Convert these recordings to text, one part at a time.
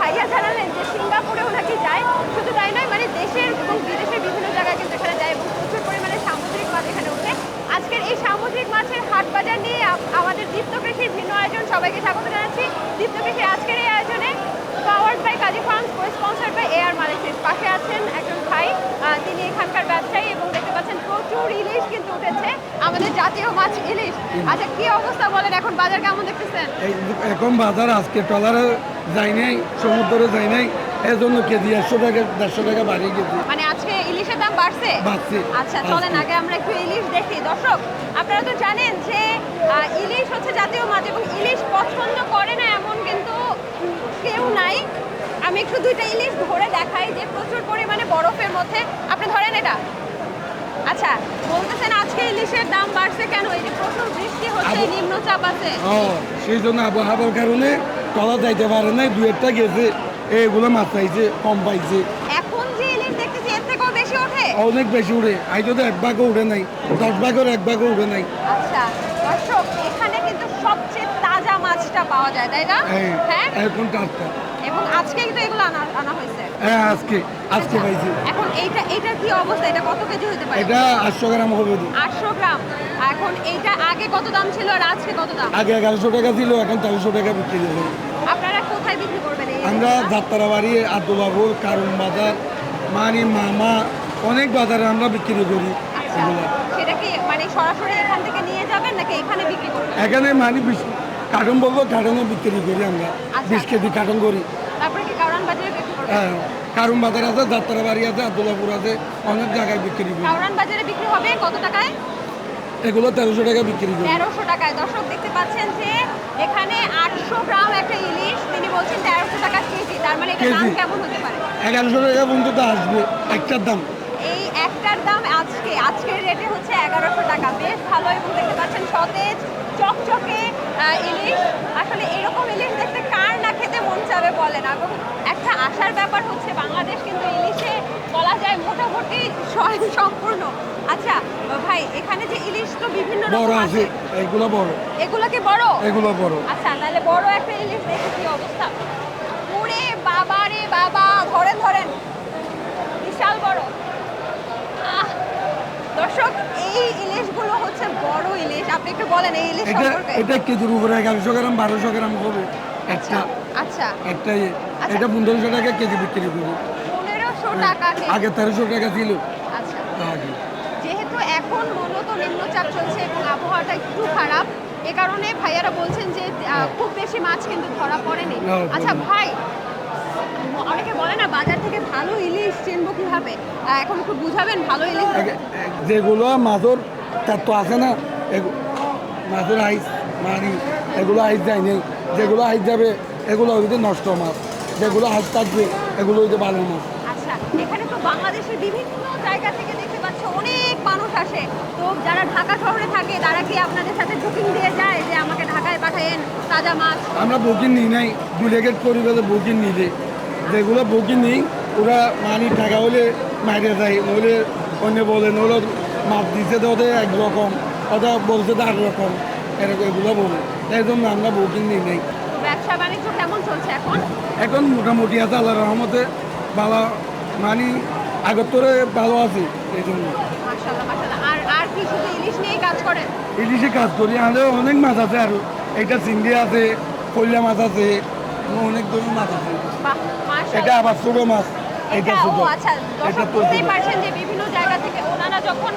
ভাইয়া জানালেন যে সিঙ্গাপুরেও নাকি যায়। শুধু তাই নয় মানে দেশের এবং বিদেশের বিভিন্ন জায়গায় কিন্তু এখানে যায় এবং প্রচুর পরিমাণে সামুদ্রিক মাছ এখানে উঠে আজকের এই সামুদ্রিক মাছের হাট বাজার নিয়ে আমাদের দীপ্তকৃষির ভিন্ন আয়োজন। সবাইকে স্বাগত জানাচ্ছি। দীপ্তকৃষির আজকের এই আয়োজনে powered by Kazi farms co sponsor by air মালয়েশিয়ার পাশে আছেন একজন ভাই। তিনি এখানকার ব্যবসায়ী এবং দেখতে পাচ্ছেন প্রচুর ইলিশ কিন্তু উঠেছে। আমাদের জাতীয় মাছ ইলিশ। আচ্ছা কি অবস্থা বলেন, এখন বাজার কেমন দেখতেছেন? এরকম বাজার আজকে টলারে যাই নাই সমুদ্রে যাই নাই এর জন্য কেজি একশো টাকা দেড়শো টাকা বাড়িয়ে গেছে মানে আজকে ইলিশের দাম বাড়ছে? বাড়ছে। আচ্ছা চলেন। আগে আমরা একটু ইলিশ দেখি। দর্শক আপনারা তো জানেন যে ইলিশ হচ্ছে জাতীয় মাছ এবং ইলিশ পছন্দ করে না এমন কিন্তু কেউ নাই। আমি একটু দুইটা ইলিশ ধরে দেখাই যে প্রচুর পরিমাণে বরফের মধ্যে। আপনি ধরেন এটা। আচ্ছা বলতেছেন আজকে ইলিশের দাম বাড়ছে কেন? এই যে প্রচুর বৃষ্টি হচ্ছে নিম্নচাপ আছে। সেই জন্য আবহাওয়ার কারণে ট্রলা যাইতে পারে নাই দু একটা গেছে এগুলো মাছ পাইছে কম পাইছে। এখন যে ইলিশ দেখতেছি এর থেকেও বেশি ওঠে? অনেক বেশি উড়ে আই তো এক ভাগও উড়ে নাই দশ ভাগের এক ভাগও উড়ে নাই। আচ্ছা দর্শক এখানে কিন্তু সবচেয়ে তাজা মাছটা পাওয়া যায় তাই না? হ্যাঁ হ্যাঁ? এখন টাটকা এবং আজকে কিন্তু এগুলো আনা আনা হয়েছে। হ্যাঁ আজকে আজকে পাইছি। এখন এইটা এইটার কি অবস্থা? এটা কত কেজি হতে পারে? এটা আটশো গ্রাম হবে তো। আটশো গ্রাম। এখন এইটা আগে কত দাম ছিল আর আজকে কত দাম? আগে এগারোশো টাকা ছিল এখন তেরোশো টাকা বিক্রি হবে আপনারা কোথায় বিক্রি করবেন আমরা আব্দুল্লাপুর কারণ বাজার মানি মামা অনেক বাজারে আমরা বিক্রি করি আচ্ছা সেটা কি মানে সরাসরি এখান থেকে নিয়ে যাবেন নাকি এখানে বিক্রি করবেন? এখানে মানি কার্টন বলব কার্টনে বিক্রি করি আমরা। আচ্ছা। বিশ কেজি কার্টন করি। কারণ বাজার আছে আছে আব্দুল্লাপুর আছে অনেক জায়গায় বিক্রি করি। কারণ বাজারে বিক্রি হবে? কত টাকায়? এগুলো তেরোশো টাকা বিক্রি করি। তেরোশো টাকায়। দর্শক দেখতে পাচ্ছেন যে এখানে আটশো গ্রাম একটা ইলিশ। তিনি বলছেন তেরোশো টাকা কেজি। তার মানে এটা দাম কেমন হতে পারে? এগারোশো টাকা পর্যন্ত আসবে একটার দাম। এই একটার দাম আজকে। আজকের রেটে হচ্ছে এগারোশো টাকা। বেশ ভালো এবং দেখতে পাচ্ছেন সতেজ চকচকে ইলিশ। আসলে এরকম ইলিশ দেখতে কার না মন চাবে বলেন এবং একটা আশার ব্যাপার হচ্ছে বাংলাদেশ কিন্তু ইলিশে বলা যায় মোটামুটি সম্পূর্ণ। আচ্ছা ভাই এখানে যে ইলিশ তো বিভিন্ন বড় রকম আছে এগুলো বড়। এগুলো কি বড়? এগুলো বড়। আচ্ছা তাহলে বড় একটা ইলিশ দেখে কি অবস্থা? ওরে বাবা রে বাবা ধরেন ধরেন। বিশাল বড়। দর্শক এই ইলিশগুলো হচ্ছে বড় ইলিশ। আপনি একটু বলেন এই ইলিশ এটা সম্পর্কে। এটা কেজির উপরে এগারোশো গ্রাম বারোশো গ্রাম হবে। একটা আচ্ছা। একটা। আচ্ছা। এটা পনেরোশো টাকা কেজি বিক্রি করি। পনেরোশো টাকা আগে তেরোশো টাকা ছিল। আচ্ছা। যেহেতু এখন মূলত নিম্নচাপ চলছে এবং আবহাওয়াটা একটু খারাপ এ কারণে ভাইয়ারা বলছেন যে খুব বেশি মাছ কিন্তু ধরা পড়েনি। আচ্ছা ভাই অনেকে বলে না বাজার থেকে ভালো ইলিশ চিনবো কীভাবে? এখন একটু বুঝাবেন ভালো ইলিশ যেগুলো মাছের তার তো আছে না মাছের আইস মারি এগুলো আইস যায় নেই। যেগুলো আইস যাবে এগুলো হইতে নষ্ট মাছ। যেগুলো আইস থাকবে এগুলো ভালো মাছ। আচ্ছা এখানে তো বাংলাদেশের বিভিন্ন জায়গা থেকে দেখতে পাচ্ছ অনেক মানুষ আসে। তো যারা ঢাকা শহরে থাকে তারা কি আপনাদের সাথে বুকিং দিয়ে যায় যে আমাকে ঢাকায় পাঠায়েন তাজা মাছ? আমরা বুকিং নিই নাই ডুপ্লিকেট পরিবেশে বুকিং নিই দে যেগুলো বুকিং নিই ওরা মানি টাকা হলে মাইরে যায় নইলে অন্য বলে নইলে মাছ দিতে তো ওদের একরকম ওটা বলছে তো আর রকম এরকম এগুলো বলে। তাই জন্য আমরা বুকিং নিই নাই। ব্যবসা বাণিজ্য কেমন চলছে এখন? এখন মোটামুটি আছে আল্লাহ রহমতে ভালো মানে আগের তোরে ভালো আছে এই জন্য মাশাআল্লাহ মাশাআল্লাহ। আর আর কি শুধু ইলিশ কাজ করেন? ইলিশে কাজ করি আমাদের অনেক মাছ আছে আর এটা চিংড়ি আছে কইলা মাছ আছে অনেক ধরনের মাছ আছে। এটা আবার ছোটো মাছ এটা ছোটো। আচ্ছা এটা বুঝতেই পারছেন যে বিভিন্ন জায়গা থেকে ওনারা যখন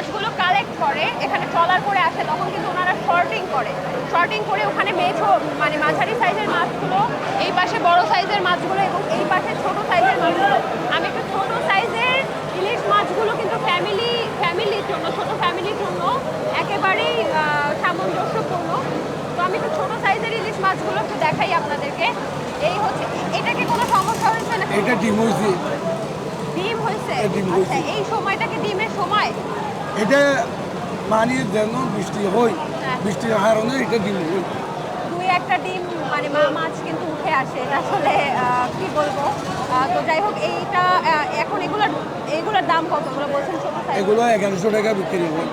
মাছগুলো কালেক্ট করে এখানে ট্রলার করে আসে তখন কিন্তু ওনারা শর্টিং করে। শর্টিং করে ওখানে মেছো মানে মাঝারি সাইজের মাছগুলো এই পাশে বড় সাইজের মাছগুলো এবং এই পাশে ছোট সাইজের মাছগুলো। আমি একটু ছোট সাইজের ইলিশ মাছগুলো কিন্তু ফ্যামিলি ফ্যামিলির জন্য ছোট ফ্যামিলির জন্য একেবারেই সামঞ্জস্যপূর্ণ। তো আমি একটু ছোট সাইজের ইলিশ মাছগুলো একটু দেখাই আপনাদেরকে। এই হচ্ছে এটা কি কোনো সমস্যা হয়েছে না এটা ডিম হয়েছে। ডিম হয়েছে? হ্যাঁ, আচ্ছা। এই সময়টা কি ডিমের সময়? এটা মানে যেন বৃষ্টি হয়। বৃষ্টির কারণে এটা ডিম হয়। দুই একটা ডিম মানে মা মাছ কিন্তু উঠে আসে এটা আসলে কি বলব? তো যাই হোক এইটা এখন এগুলোর এগুলোর দাম কত? ওগুলো বলছেন ছোট সাইজ? এগুলো এগারোশো টাকা বিক্রি হয়।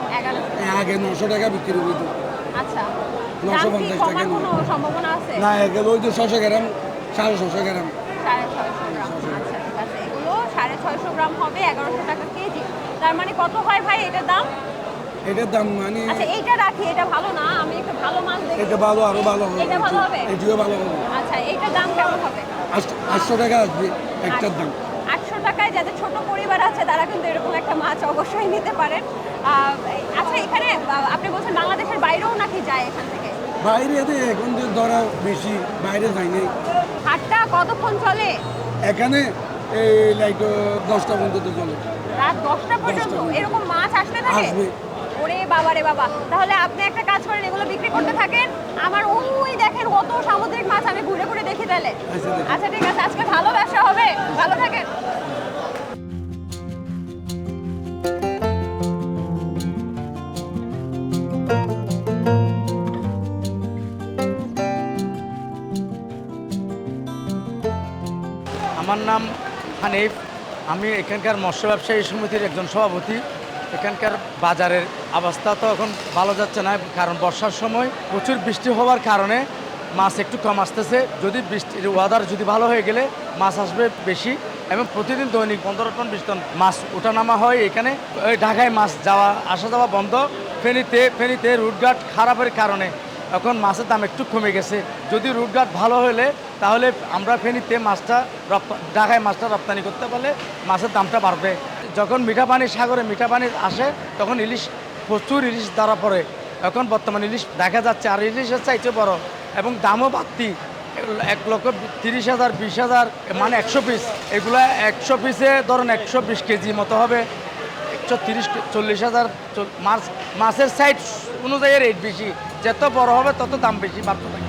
আগে নশো টাকা বিক্রি হইতো। আচ্ছা। নশো পঞ্চাশ টাকা কোনো সম্ভাবনা আছে? না এগুলো হইতো ছশো গ্রাম সাড়ে ছশো গ্রাম। সাড়ে ছয়শো গ্রাম। আচ্ছা ঠিক আছে। এগুলো সাড়ে ছয়শো গ্রাম হবে এগারোশো টাকা কেজি। তার মানে কত হয় ভাই এটার দাম? এটার দাম মানে আচ্ছা এইটা রাখি এটা ভালো না আমি একটু ভালো মাছ দেখি। এটা ভালো আরও ভালো হবে। এটা ভালো হবে? এটিও ভালো হবে। আচ্ছা এইটার দাম কেমন হবে? আটশো- আটশো টাকা আসবে একটার দাম। আটশো টাকায় যাদের ছোট পরিবার আছে তারা কিন্তু এরকম একটা মাছ অবশ্যই নিতে পারেন। আচ্ছা এখানে আপনি বলছেন বাংলাদেশের বাইরেও নাকি যায় এখান থেকে? বাইরে এখন যে ধরা বেশি বাইরে যায় নাই। হাটটা কতক্ষণ চলে? এখানে এই লাইট দশটা পর্যন্ত চলে। রাত দশটা পর্যন্ত। এরকম মাছ আসতে থাকে? ওরে বাবা রে বাবা। তাহলে আপনি একটা কাজ করেন এগুলো বিক্রি করতে থাকেন। আমার ওই দেখেন কত সামুদ্রিক মাছ আমি ঘুরে ঘুরে দেখি তাহলে। আচ্ছা, আচ্ছা ঠিক আছে আজকে ভালো ব্যবসা হবে। ভালো থাকেন। আমার নাম হানিফ। আমি এখানকার মৎস্য ব্যবসায়ী সমিতির একজন সভাপতি। এখানকার বাজারের অবস্থা তো এখন ভালো যাচ্ছে না, কারণ বর্ষার সময় প্রচুর বৃষ্টি হওয়ার কারণে মাছ একটু কম আসতেছে। যদি বৃষ্টির ওয়াদার যদি ভালো হয়ে গেলে মাছ আসবে বেশি, এবং প্রতিদিন দৈনিক পনেরো টন, বিশ টন মাছ ওঠানামা হয় এখানে। ঢাকায় মাছ যাওয়া, আসা যাওয়া বন্ধ। ফেনীতে ফেনীতে রুটঘাট খারাপের কারণে এখন মাছের দাম একটু কমে গেছে। যদি রুটঘাট ভালো হলে, তাহলে আমরা ফেনীতে মাছটা ঢাকায় মাছটা রপ্তানি করতে পারলে মাছের দামটা বাড়বে। যখন মিঠা পানি সাগরে মিঠা পানি আসে, তখন ইলিশ, প্রচুর ইলিশ ধরা পড়ে। এখন বর্তমানে ইলিশ দেখা যাচ্ছে, আর ইলিশের চাইতে বড় এবং দামও বাড়তি। এক লক্ষ তিরিশ হাজার, বিশ হাজার মানে একশো পিস। এগুলো একশো পিসে ধরুন একশো বিশ কেজি মতো হবে। একশো তিরিশ চল্লিশ হাজার মাছ মাছের সাইজ অনুযায়ী রেট বেশি। যত বড় হবে তত দাম বেশি বাড়তে থাকে।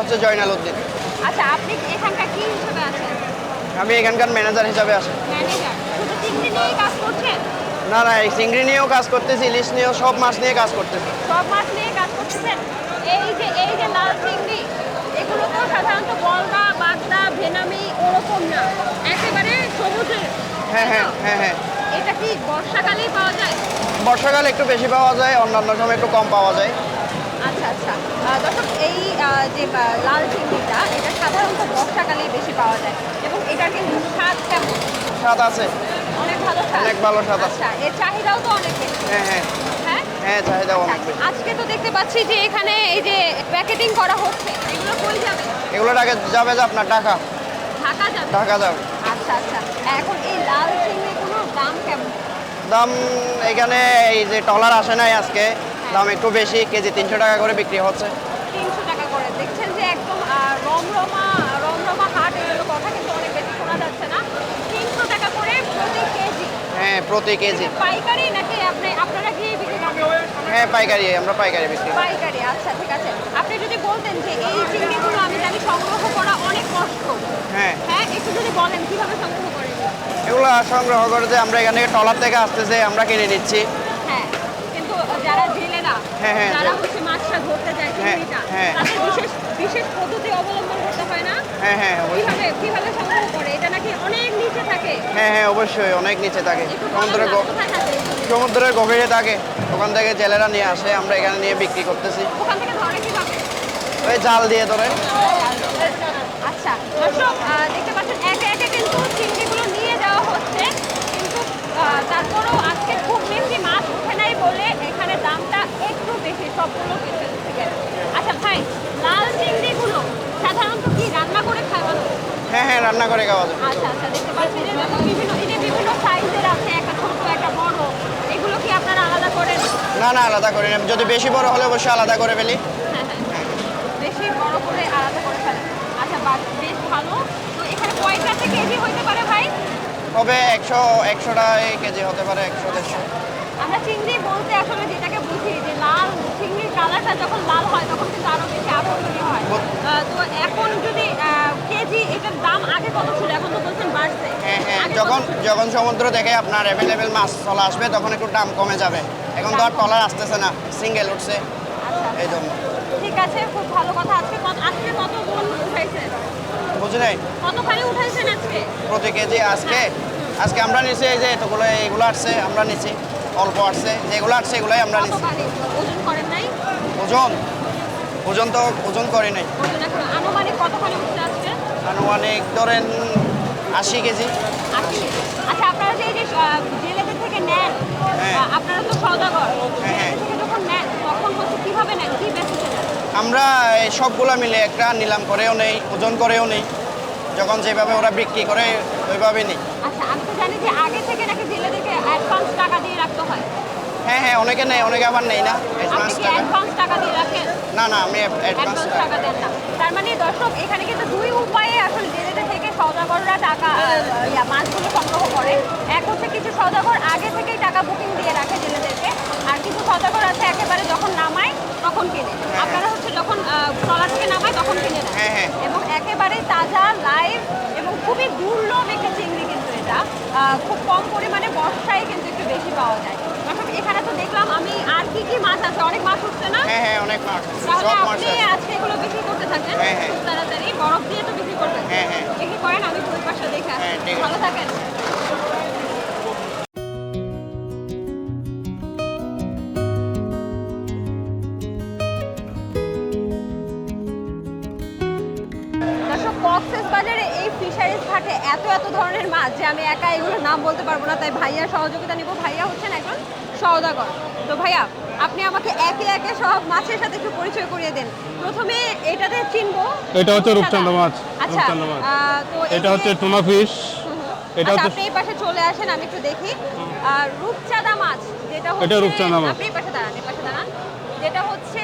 হচ্ছে জয়নাল উদ্দিন। আচ্ছা আপনি এখানকার কি হিসেবে আছেন? আমি এখানকার ম্যানেজার হিসাবে আছি। ম্যানেজার? শুধু চিংড়ি নিয়েই কাজ করছেন? না না এই চিংড়ি নিয়েও কাজ করতেছি ইলিশ নিয়েও সব মাছ নিয়ে কাজ করতেছি। সব মাছ নিয়ে কাজ করতেছেন? এই যে এই যে লাল চিংড়ি এগুলো তো সাধারণত গলদা বাগদা ভেনামি ওরকম না। একেবারে সমুদ্রের হ্যাঁ হ্যাঁ হ্যাঁ হ্যাঁ। এটা কি বর্ষাকালেই পাওয়া যায়? বর্ষাকালে একটু বেশি পাওয়া যায় অন্যান্য সময় একটু কম পাওয়া যায়। আচ্ছা দর্শক এই যে লাল চিংড়িটা এটা সাধারণত বর্ষাকালেই বেশি পাওয়া যায়। এবং এটার কিন্তু স্বাদ কেমন? স্বাদ আছে। অনেক ভালো স্বাদ। অনেক ভালো স্বাদ আচ্ছা এর চাহিদাও তো অনেক বেশি। হ্যাঁ হ্যাঁ। হ্যাঁ? হ্যাঁ চাহিদা অনেক আচ্ছা, আজকে তো দেখতে পাচ্ছি যে এখানে এই যে প্যাকেটিং করা হচ্ছে এগুলো কই যাবে? এগুলোর আগে যাবে যে আপনার টাকা ঢাকা যাবে? ঢাকা যাবে। আচ্ছা আচ্ছা। এখন এই লাল চিংড়িগুলোর দাম কেমন? দাম এখানে এই যে টলার আসে নাই আজকে। দাম একটু বেশি কেজি তিনশো টাকা করে বিক্রি হচ্ছে। তিনশো টাকা করে। দেখছেন যে একদম রমরমা রমরমা হাট এগুলো কথা কিন্তু অনেক বেশি শোনা যাচ্ছে না। তিনশো টাকা করে প্রতি কেজি। হ্যাঁ প্রতি কেজি। পাইকারি নাকি আপনি আপনারা গিয়ে বিক্রি করেন? হ্যাঁ পাইকারি আমরা পাইকারি বিক্রি করি। পাইকারি আচ্ছা ঠিক আছে। আপনি যদি বলতেন যে এই চিংড়িগুলো আমি জানি সংগ্রহ করা অনেক কষ্ট। হ্যাঁ। হ্যাঁ একটু যদি বলেন কীভাবে সংগ্রহ করেন? এগুলো সংগ্রহ করে যে আমরা এখানে টলার থেকে আসতেছে আমরা কিনে নিচ্ছি হ্যাঁ কিন্তু যারা জেলেরা হ্যাঁ, হ্যাঁ, যারা হচ্ছে মাছটা ধরতে যায় হ্যাঁ, চিংড়িটা হ্যাঁ। তাদের বিশেষ বিশেষ পদ্ধতি অবলম্বন করতে হয় না? হ্যাঁ হ্যাঁ অবশ্যই। কীভাবে কীভাবে সংগ্রহ করে? এটা নাকি অনেক নিচে থাকে। হ্যাঁ হ্যাঁ অবশ্যই অনেক নিচে থাকে। সমুদ্রের গ- সমুদ্রের গভীরে থাকে ওখান থেকে জেলেরা নিয়ে আসে আমরা এখানে নিয়ে বিক্রি করতেছি। ওখান থেকে ধরে কীভাবে? ওই জাল দিয়ে ধরে। আচ্ছা দর্শক দেখতে পাচ্ছেন একে একে কিন্তু চিংড়িগুলো নিয়ে যাওয়া হচ্ছে কিন্তু আহ, তারপরেও আজকে খুব বেশি মাছ উঠে নাই বলে এখানে দামটা একটু বেশি সবগুলো কিছু থেকে আচ্ছা ভাই লাল চিংড়িগুলো সাধারণত কি রান্না করে খায় মানুষ হ্যাঁ হ্যাঁ রান্না করে খাওয়া যায়। আচ্ছা আচ্ছা দেখতে পাচ্ছি যে বিভিন্ন যে বিভিন্ন সাইজের আছে একটা ছোট একটা বড় এগুলো কি আপনারা আলাদা করেন না না আলাদা করি না যদি বেশি বড় হলে অবশ্যই আলাদা করে ফেলি। হ্যাঁ হ্যাঁ বেশি বড় করে আলাদা করে ফেলেন। আচ্ছা বেশ ভালো। তো এখানে কয়টা থেকে কেজি হইতে পারে ভাই? তবে একশো একশোটা কেজি হতে পারে একশো দেড়শো। আমরা চিংড়ি বলতে আসলে যেটাকে বুঝি যে লাল চিংড়ির কালারটা যখন লাল হয় তখন কিন্তু আরও বেশি আকর্ষণীয় হয়। তো এখন যদি কেজি এটার দাম আগে কত ছিল এখন তো বলছেন বাড়ছে হ্যাঁ হ্যাঁ আগে কত যখন যখন সমুদ্র দেখে আপনার অ্যাভেলেবেল মাছ চলে আসবে তখন একটু দাম কমে যাবে। এখন তো আর টলার আসতেছে না সিঙ্গেল উঠছে। এই জন্য। ঠিক আছে খুব ভালো কথা। আজকে কত আজকে কত মন উঠাইছেন বুঝি নাই? কতখানি উঠাইছেন আজকে? প্রতি কেজি আজকে? আজকে আমরা নিছি এই যে এতগুলো এগুলো আসছে আমরা নিছি। অল্প আসছে যেগুলো আসছে এগুলোই আমরা নিছি। ওজন করেন নাই? ওজন? ওজন তো ওজন করি নাই। আনুমানিক কতখানি উঠছে আজকে? আনুমানিক ধরেন আশি কেজি। আচ্ছা আপনারা যে যে জেলেদের থেকে নেন হ্যাঁ। আপনারা তো সওদাগর। হ্যাঁ, হ্যাঁ। থেকে যখন নেন তখন হচ্ছে কীভাবে নেন? কি বেসিসে আমরা এই সবগুলো মিলে একটা নিলাম করেও নেই ওজন করেও নেই। যখন যেভাবে ওরা বিক্রি করে ওইভাবে নেই। আচ্ছা আমি তো জানি যে আগে থেকে নাকি জেলেদেরকে অ্যাডভান্স টাকা দিয়ে রাখতে হয়। হ্যাঁ হ্যাঁ অনেকে নেই অনেকে আবার নেই না। অ্যাডভান্স টাকা অ্যাডভান্স টাকা। দিয়ে রাখেন? না না আমি অ্যাডভান্স টাকা। দেন না। তার মানে দর্শক এখানে কিন্তু দুই উপায়ে আসলে থেকে সওদাগররা টাকা ইয়া, মাছগুলো সংগ্রহ করে। এক হচ্ছে কিছু সওদাগর আগে থেকেই টাকা বুকিং দিয়ে রাখে জেলেদেরকে আর কিছু সওদাগর আছে একেবারে যখন নামায় তখন কিনে। আপনারা হচ্ছে যখন ট্রলার থেকে নামায় তখন কিনে নেন। হ্যাঁ, হ্যাঁ। এবং একেবারে তাজা লাইভ এবং খুবই দুর্লভ একটা চিংড়ি কিন্তু এটা। খুব কম পরিমাণে বর্ষায় কিন্তু একটু বেশি পাওয়া যায়। এখানে তো দেখলাম আমি আর কি কি মাছ আছে অনেক মাছ উঠছে না হ্যাঁ হ্যাঁ অনেক মাছ সব মাছ আপনি আজকে এগুলো বিক্রি করতে থাকেন হ্যাঁ, হ্যাঁ। তাড়াতাড়ি বরফ দিয়ে তো বিক্রি করবেন হ্যাঁ, হ্যাঁ। বিক্রি করেন আমি ওই পাশে দেখে। হ্যাঁ। ভালো থাকেন কক্সেস বাজারে এই ফিশারিজ ঘাটে এত এত ধরনের মাছ যে আমি একা এগুলোর নাম বলতে পারব না তাই ভাইয়ার সহযোগিতা নিব ভাইয়া হচ্ছেন একজন সওদাগর তো ভাইয়া আপনি আমাকে একে একে সব মাছের সাথে একটু পরিচয় করিয়ে দেন প্রথমে এটাতে চিনবো এটা হচ্ছে রূপচাঁদা মাছ, আচ্ছা। তো এটা হচ্ছে টুনা ফিশ। এটা আচ্ছা, হচ্ছে- আপনি এই পাশে চলে আসেন আমি একটু দেখি আর রূপচাঁদা মাছ যেটা হচ্ছে এটা রূপচাঁদা মাছ। আপনি এই পাশে দাঁড়ান এই পাশে দাঁড়ান যেটা হচ্ছে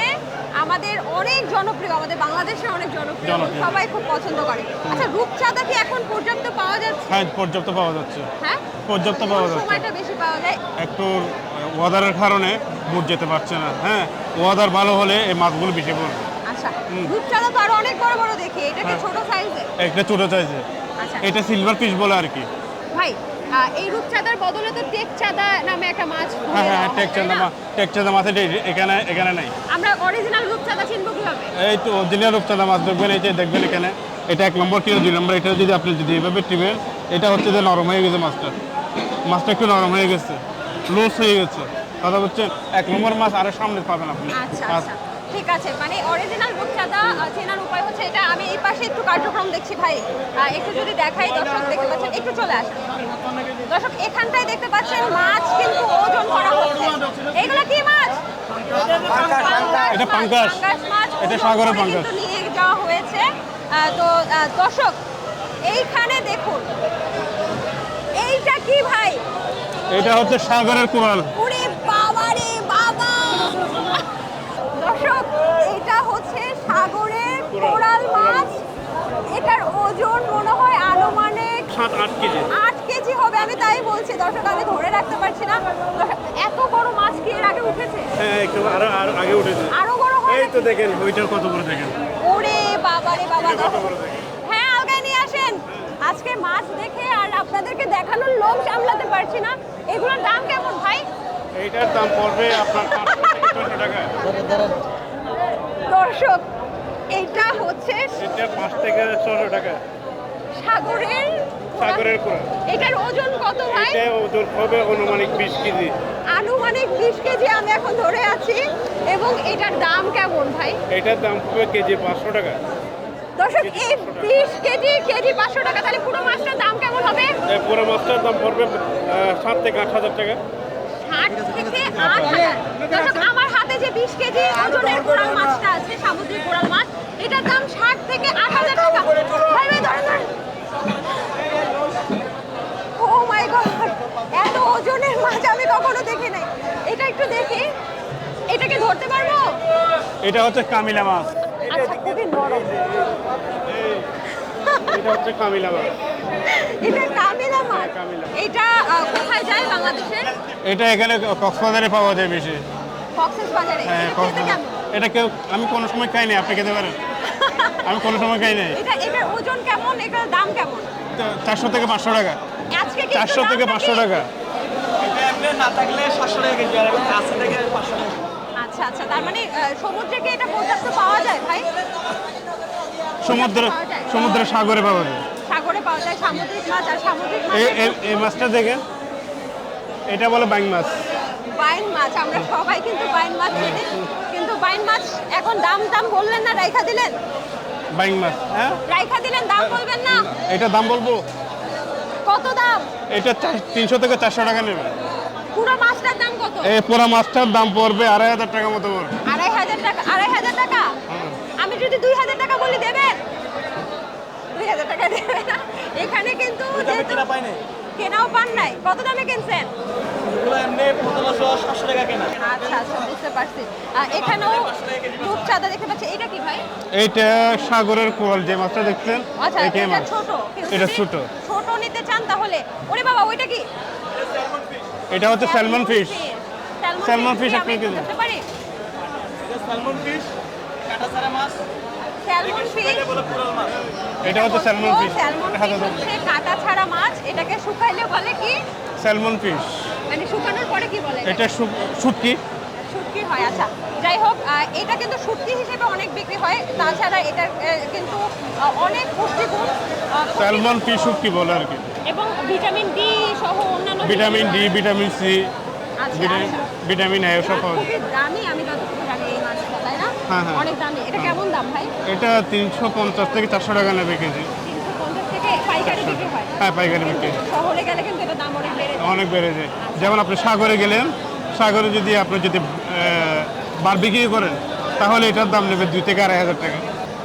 আমাদের অনেক জনপ্রিয় আমাদের বাংলাদেশের অনেক জনপ্রিয় সবাই খুব পছন্দ করে। আচ্ছা রূপচাঁদা কি এখন পর্যন্ত পাওয়া যাচ্ছে? হ্যাঁ পর্যাপ্ত পাওয়া যাচ্ছে। হ্যাঁ? পর্যাপ্ত পাওয়া যাচ্ছে। সময়টা বেশি পাওয়া যায়। একটু ওয়াদারের কারণে বুট যেতে পারছে না। হ্যাঁ ওয়াদার ভালো হলে এই মাছগুলো বেশি পড়বে। আচ্ছা রূপচাঁদা তো আরও অনেক বড় বড় দেখি। এটা কি হ্যাঁ। ছোট সাইজের একটা ছোটো চাইছে আচ্ছা। এটা সিলভার ফিশ বলে আর কি। ভাই এই রূপচাঁদার বদলে তো টেকচাঁদা নামে একটা মাছ হ্যাঁ হ্যাঁ দেওয়া টেক তাই চাঁদা না? মাছ টেক চাঁদা মাছ এখানে এখানে নাই। আমরা অরিজিনাল রূপচাঁদা চিনবো কীভাবে? এই তো অরিজিনাল রূপচাঁদা মাছ দেখবেন এই যে দেখবেন এখানে এটা এক নম্বর কিলো দুই নম্বর এটা যদি আপনি যদি এইভাবে টিবেন এটা হচ্ছে যে নরম হয়ে গেছে মাছটা। মাছটা একটু নরম হয়ে গেছে লুজ হয়ে গেছে। কথা হচ্ছে এক নম্বর মাছ আরও সামনে পাবেন আপনি। আচ্ছা আচ্ছা। ঠিক আছে মানে অরিজিনাল রূপচাঁদা আহ, চেনার উপায় হচ্ছে এটা। আমি এই পাশে একটু কার্যক্রম দেখছি ভাই। একটু যদি দেখাই দর্শক দেখতে পাচ্ছেন একটু চলে আসেন। দর্শক এখানটায় দেখতে পাচ্ছেন মাছ কিন্তু ওজন করা হচ্ছে। এগুলো কি মাছ? এটা মাছ। এটা সাগরের পাঙ্গাস। নিয়ে যাওয়া হয়েছে। তো দর্শক এইখানে দেখুন। এইটা কি ভাই? এটা হচ্ছে সাগরের কোরাল দর্শক এটা হচ্ছে সাগরের কোরাল মাছ। এটার ওজন মনে হয় আনুমানিক সাত আট কেজি। আট কেজি হবে আমি তাই বলছি। দর্শক আমি ধরে রাখতে পারছি না। এত বড় মাছ কি এর আগে উঠেছে? হ্যাঁ একটু আরও আরও আগে উঠেছে। আরও বড় হয় এই তো দেখেন ওইটার কত করে দেখেন? ওরে বাবা রে বাবা কত বড় দেখেন? হ্যাঁ আলগায় নিয়ে আসেন। আজকে মাছ দেখে আর আপনাদেরকে দেখানোর লোভ সামলাতে পারছি না। এগুলোর দাম কেমন ভাই? এইটার দাম পড়বে আপনার দর্শক এইটা হচ্ছে এটা পাঁচ থেকে ছশো টাকা সাগরের সাগরের এটার ওজন কত ভাই? এটা ওজন হবে অনুমানিক বিশ কেজি। আনুমানিক বিশ কেজি আমি এখন ধরে আছি এবং এটার দাম কেমন ভাই? এটার দাম হবে কেজি পাঁচশো টাকা। দর্শক এই বিশ কেজি কেজি পাঁচশো টাকা তাহলে পুরো মাছটার দাম কেমন হবে? পুরো মাছটার দাম পড়বে সাত থেকে আট হাজার টাকা। থেকে আট হাজার। আমার হাতে যে বিশ কেজি ওজনের কোরাল মাছটা আছে সামুদ্রিক কোরাল মাছ এটার দাম ষাট থেকে আট হাজার টাকা। ভাই ভাই ধরেন ধরেন। ও মাই গড এত ওজনের মাছ আমি কখনো দেখি নাই। এটা একটু দেখি। এটাকে ধরতে পারব? এটা হচ্ছে কামিলা মাছ। আচ্ছা খুবই নরম। এটা হচ্ছে কামিলা মাছ। এটা কামিলা মাছ। এটা কোথায় যায় বাংলাদেশের? এটা এখানে কক্সবাজারে পাওয়া যায় বেশি। হ্যাঁ এটা কক্সবাজার। এটা কেউ আমি কোনো সময় খাইনি আপনি খেতে পারেন। আমি কোনো সময় খাই নাই এটা এটার ওজন কেমন? এটার দাম কেমন? চারশো থেকে পাঁচশো টাকা। আজকে চারশো থেকে পাঁচশো টাকা। না থাকলে সাতশো টাকা কেজি আর আছে থেকে পাঁচশো টাকা। আচ্ছা আচ্ছা। আচ্ছা তার মানে সমুদ্রে কি এটা পর্যাপ্ত পাওয়া যায় ভাই? সমুদ্রে সমুদ্রে সাগরে পাওয়া যায়। সাগরে পাওয়া যায় সামুদ্রিক মাছ আর সামুদ্রিক মাছ এই মাছটা দেখেন এটা বলে বাইং মাছ। বাইন মাছ আমরা সবাই কিন্তু বাইন মাছ চিনি। কিন্তু বাইন মাছ এখন দাম দাম বললেন না রাইখা দিলেন? বাইং মাছ হ্যাঁ? রাইখা দিলেন দাম বলবেন না? এটা দাম বলব? কত দাম? এটা তিনশো থেকে চারশো টাকা নেবে। পুরো মাছটার দাম কত? এই পুরো মাছটার দাম পড়বে আড়াই হাজার টাকা মতো পড়বে। আড়াই হাজার টাকা আড়াই হাজার টাকা? আমি যদি দুই হাজার টাকা বলি দেবেন? টাকা দেবেন না এখানে কিন্তু কেনাও পান নাই। কত দামে কিনছেন? আচ্ছা আচ্ছা এটা কি ভাই? এইটা সাগরের কোয়াল যে মাছটা দেখছেন আচ্ছা এটা ছোট। ছোট। ছোট নিতে চান তাহলে। ওরে বাবা ওইটা কি? এটা হচ্ছে স্যালমন ফিশ। স্যালমন ফিশ কি আপনি কি স্যালমন ফিশ এটা হচ্ছে স্যালমন ফিশ স্যালমন ফিশ হচ্ছে কাটা ছাড়া মাছ এটাকে শুকাইলে বলে কি? স্যালমন ফিশ মানে শুকানোর পরে কি বলে এটা শুটকি। শুটকি হয় আচ্ছা। যাই হোক এটা কিন্তু শুটকি হিসেবে অনেক বিক্রি হয়। তাছাড়া এটা কিন্তু অনেক পুষ্টিগুণ স্যালমন ফিশ শুটকি বলে আর কি। এবং ভিটামিন ডি সহ অন্যান্য vitamin D vitamin C vitamin. Vitamin A সব পাওয়া যায়। দামি আমি যতটুকু জানি এই মাছটা তাই না হ্যাঁ, হ্যাঁ। অনেক দামি। এটা কেমন দাম ভাই? এটা তিনশো পঞ্চাশ থেকে চারশো টাকা নেবে কেজি। হ্যাঁ? পাইকারি বিক্রি। শহরে গেলে কিন্তু এটা দাম অনেক বেড়ে যায়। অনেক বেড়ে যায়। যেমন আপনি সাগরে গেলেন সাগরে যদি আপনি যদি বার বিক্রি করেন তাহলে এটার দাম নেবে দুই থেকে আড়াই হাজার টাকা।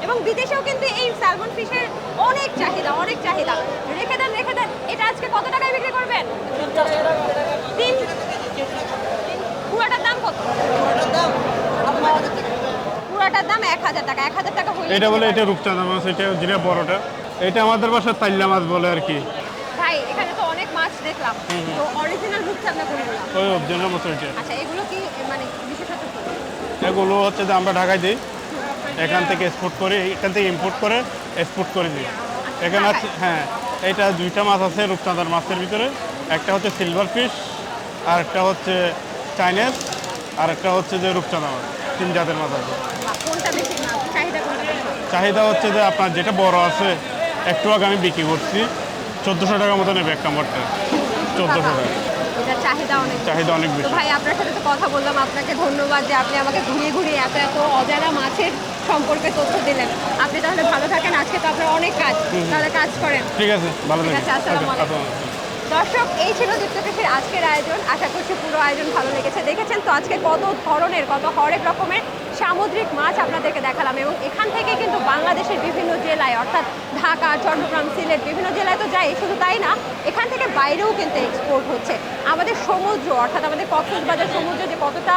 এবং বিদেশেও কিন্তু এই স্যালমন ফিশের অনেক চাহিদা অনেক চাহিদা। রেখে দেন রেখে দেন। এটা আজকে কত টাকায় বিক্রি করবেন? তিন পুরাটার দাম কত? পুরাটার দাম এক হাজার টাকা। এক হাজার টাকা হইলে এটা বলে এটা রূপচাঁদা মাছ এটা যেটা বড়টা। এটা আমাদের বাসায় তাইল্লা মাছ বলে আর কি। ভাই এখানে তো অনেক মাছ দেখলাম। তো অরিজিনাল রূপচাঁদা কোনগুলো ওই অবজেনাল মাছ আচ্ছা এগুলো কি মানে বিশেষত এগুলো হচ্ছে যে আমরা ঢাকায় দিই। এখান থেকে এক্সপোর্ট করে এখান থেকে ইম্পোর্ট করে এক্সপোর্ট করে দিই। এখানে আছে হ্যাঁ এটা দুইটা মাছ আছে রূপচাঁদার মাছের ভিতরে। একটা হচ্ছে সিলভার ফিশ আর একটা হচ্ছে চাইনিজ আর একটা হচ্ছে যে রূপচাঁদা মাছ তিন জাতের মাছ আছে বাহ, কোনটা বেশি মাছ চাহিদা কোনটা বেশি চাহিদা হচ্ছে যে আপনার যেটা বড় আছে একটু আগে আমি বিক্রি করছি। চোদ্দোশো টাকার মতো নেবে এক কামড়টা। চোদ্দোশো টাকা। এটা চাহিদা অনেক চাহিদা অনেক বেশি। ভাই আপনার সাথে তো কথা বললাম আপনাকে ধন্যবাদ যে আপনি আমাকে ঘুরিয়ে ঘুরিয়ে এত এত অজানা মাছের সম্পর্কে তথ্য দিলেন। আপনি তাহলে ভালো থাকেন আজকে তো আপনার অনেক কাজ। তাহলে কাজ করেন। ঠিক আছে ভালো ঠিক থাকবেন আছে, আসসালামু আলাইকুম। দর্শক এই ছিল দীপ্তকৃষির আজকের আয়োজন। আশা করছি পুরো আয়োজন ভালো লেগেছে। দেখেছেন তো আজকে কত ধরনের কত হরেক রকমের সামুদ্রিক মাছ আপনাদেরকে দেখালাম এবং এখান থেকে কিন্তু বাংলাদেশের বিভিন্ন জেলায়, অর্থাৎ ঢাকা, চট্টগ্রাম, সিলেট বিভিন্ন জেলায় তো যায় শুধু তাই না, এখান থেকে বাইরেও কিন্তু এক্সপোর্ট হচ্ছে। আমাদের সমুদ্র, অর্থাৎ আমাদের কক্সবাজার সমুদ্র যে কতটা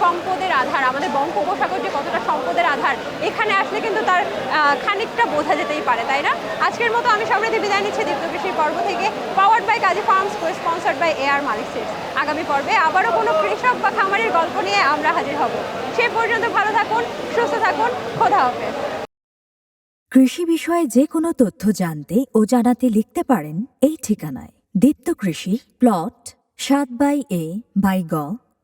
সম্পদের আধার, আমাদের বঙ্গোপসাগর যে কতটা সম্পদের আধার, এখানে আসলে কিন্তু তার খানিকটা বোঝা যেতেই পারে, তাই না? আজকের মতো আমি সমৃদ্ধি বিদায় নিচ্ছি দীপ্ত কৃষির পর্ব থেকে powered by Kazi farms sponsored by AR Malik আগামী পর্বে আবারও কোনো কৃষক বা খামারের গল্প নিয়ে আমরা হাজির হব। সে পর্যন্ত ভালো থাকুন, সুস্থ থাকুন, খোদা হাফেজ। কৃষি বিষয়ে যে কোনো তথ্য জানতে ও জানাতে লিখতে পারেন এই ঠিকানায়। দীপ্ত কৃষি, প্লট, সাত বাই এ, বাই গ,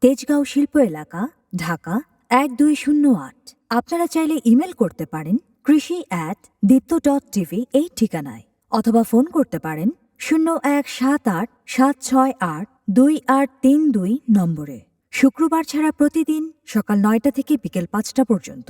তেজগাঁও শিল্প এলাকা, ঢাকা, এক দুই শূন্য আট। আপনারা চাইলে ইমেল করতে পারেন কৃষি অ্যাট দীপ্ত ডট টিভি এই ঠিকানায়। অথবা ফোন করতে পারেন শূন্য এক সাত আট সাত ছয় আট দুই আট তিন দুই নম্বরে। শুক্রবার ছাড়া প্রতিদিন সকাল নয়টা থেকে বিকেল পাঁচটা পর্যন্ত।